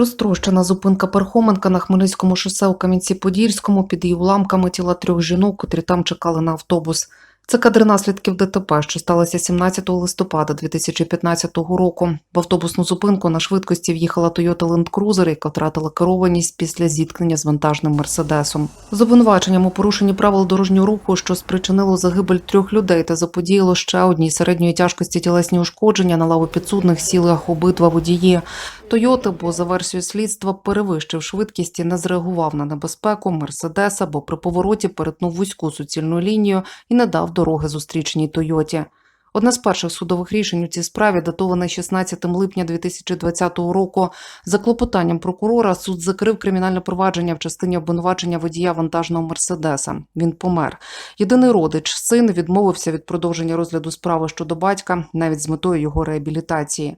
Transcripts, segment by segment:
Розтрощена зупинка Пархоменка на Хмельницькому шосе у Кам'янці-Подільському під її уламками тіла трьох жінок, котрі там чекали на автобус. Це кадри наслідків ДТП, що сталося 17 листопада 2015 року. В автобусну зупинку на швидкості в'їхала Toyota Land Cruiser, яка втратила керованість після зіткнення з вантажним мерседесом. З обвинуваченням у порушенні правил дорожнього руху, що спричинило загибель трьох людей та заподіяло ще одній середньої тяжкості тілесні ушкодження на лаву підсудних сіли обидва водії. Тойота, бо за версією слідства перевищив швидкість і не зреагував на небезпеку Мерседеса, бо при повороті перетнув вузьку суцільну лінію і не дав дороги зустрічній Тойоті. Одне з перших судових рішень у цій справі датоване 16 липня 2020 року. За клопотанням прокурора суд закрив кримінальне провадження в частині обвинувачення водія вантажного Мерседеса. Він помер. Єдиний родич, син, відмовився від продовження розгляду справи щодо батька, навіть з метою його реабілітації.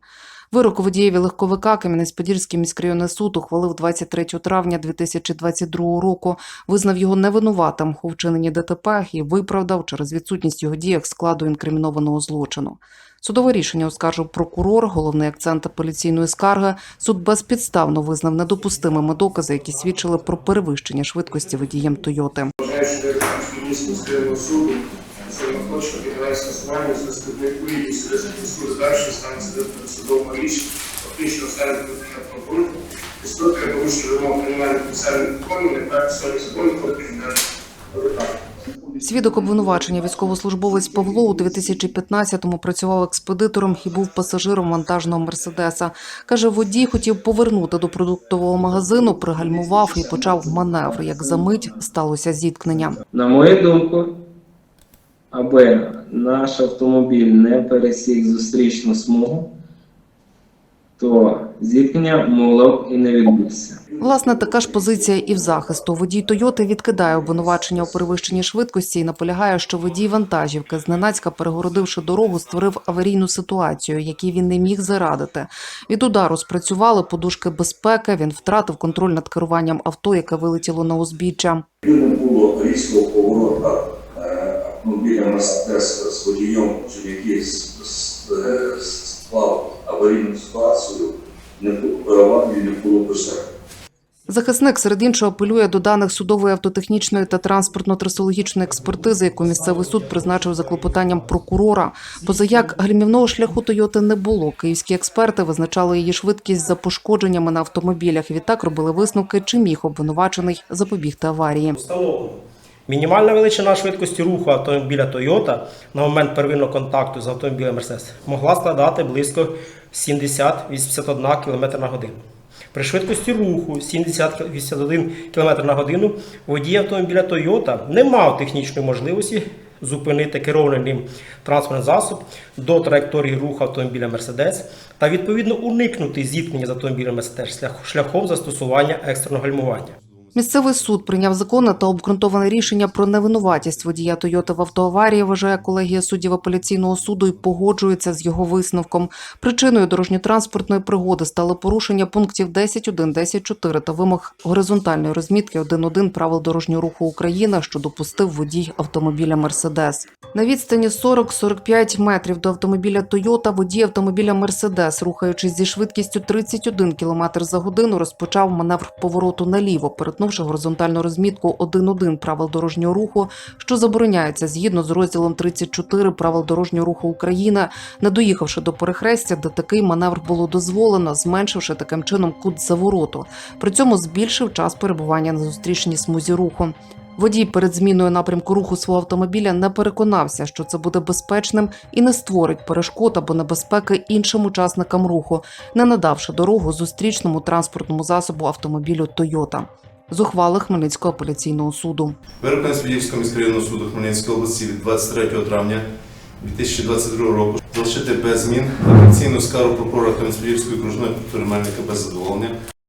Вирок водієві легковика Кам'янець-Подільський міськрайонний суд ухвалив 23 травня 2022 року, визнав його невинуватим у вчиненні ДТП і виправдав через відсутність його діях складу інкримінованого злочину. Судове рішення оскаржив прокурор, головний акцент апеляційної скарги. Суд безпідставно визнав недопустимими докази, які свідчили про перевищення швидкості водієм Тойоти. Міського скривного суду самоточно підграє скасування з дальше станції судового рішення, фактично ставить питання про порушення, істотне порушення вимог кримінальних процесуальних законів, не так солі законів про кримінальне Свідок обвинувачення військовослужбовець Павло у 2015-му працював експедитором і був пасажиром вантажного мерседеса. Каже, водій хотів повернути до продуктового магазину, пригальмував і почав маневр. Як за мить сталося зіткнення. На мою думку, аби наш автомобіль не пересік зустрічну смугу, то зіткнення могло б і не відбутися. Власне, така ж позиція і в захисту. Водій Тойоти відкидає обвинувачення у перевищенні швидкості і наполягає, що водій вантажівки, зненацька перегородивши дорогу, створив аварійну ситуацію, якій він не міг зарадити. Від удару спрацювали подушки безпеки. Він втратив контроль над керуванням авто, яке вилетіло на узбіччя. Не було різкого поворота автомобіля Мерседес з водієм, який склав аварійну ситуацію, не було не було б. Захисник серед іншого апелює до даних судової автотехнічної та транспортно-трасологічної експертизи, яку місцевий суд призначив за клопотанням прокурора. Позаяк гальмівного шляху Тойоти не було. Київські експерти визначали її швидкість за пошкодженнями на автомобілях. Відтак робили висновки, чи міг обвинувачений запобігти аварії. Встановлено. Мінімальна величина швидкості руху автомобіля Toyota на момент первинного контакту з автомобілем Mercedes могла складати близько 70-81 км на годину. При швидкості руху 70-81 км на годину водій автомобіля Toyota не мав технічної можливості зупинити керований ним транспортний засіб до траєкторії руху автомобіля Mercedes та відповідно уникнути зіткнення з автомобілем Mercedes шляхом застосування екстреного гальмування. Місцевий суд прийняв законне та обґрунтоване рішення про невинуватість водія Тойоти в автоаварії. Вважає колегія суддів апеляційного суду і погоджується з його висновком. Причиною дорожньо-транспортної пригоди стало порушення пунктів 10.1, 10.4 та вимог горизонтальної розмітки 1.1 правил дорожнього руху України, що допустив водій автомобіля Мерседес. На відстані 40-45 метрів до автомобіля Тойота водій автомобіля Мерседес, рухаючись зі швидкістю 31 км за годину, розпочав маневр повороту наліво, перетнувши горизонтальну розмітку 1.1 правил дорожнього руху, що забороняється згідно з розділом 34 правил дорожнього руху України, не доїхавши до перехрестя, де такий маневр було дозволено, зменшивши таким чином кут завороту. При цьому збільшив час перебування на зустрічній смузі руху. Водій перед зміною напрямку руху свого автомобіля не переконався, що це буде безпечним і не створить перешкод або небезпеки іншим учасникам руху, не надавши дорогу зустрічному транспортному засобу автомобілю Тойота. З ухвали Хмельницького апеляційного суду. Вирок Кам'янець-Подільського міськрайонного суду Хмельницької області від 23 травня 2022 року залишити без змін апеляційну скаргу прокурора Кам'янець-Подільської окружної підтримальника без задоволення